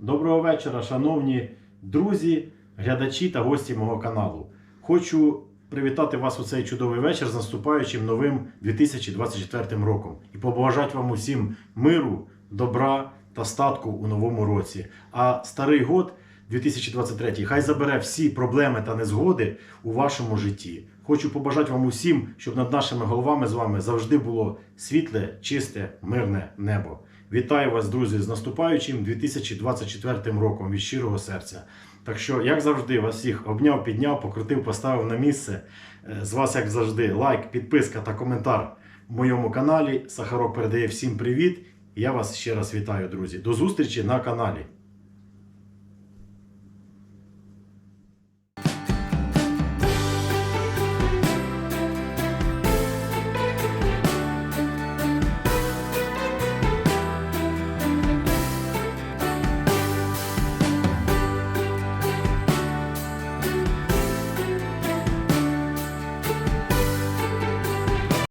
вечора, шановні друзі, глядачі та гості мого каналу. Хочу привітати вас у цей чудовий вечір з наступаючим новим 2024 роком і побажати вам усім миру, добра та статку у новому році. А старий год 2023 хай забере всі проблеми та незгоди у вашому житті. Хочу побажати вам усім, щоб над нашими головами з вами завжди було світле, чисте, мирне небо. Вітаю вас, друзі, з наступаючим 2024 роком від щирого серця. Так що, як завжди, вас всіх обняв, підняв, покрутив, поставив на місце. Е, З вас, як завжди, лайк, підписка та коментар в моєму каналі. Сахарок передає всім привіт. Я вас ще раз вітаю, друзі. До зустрічі на каналі.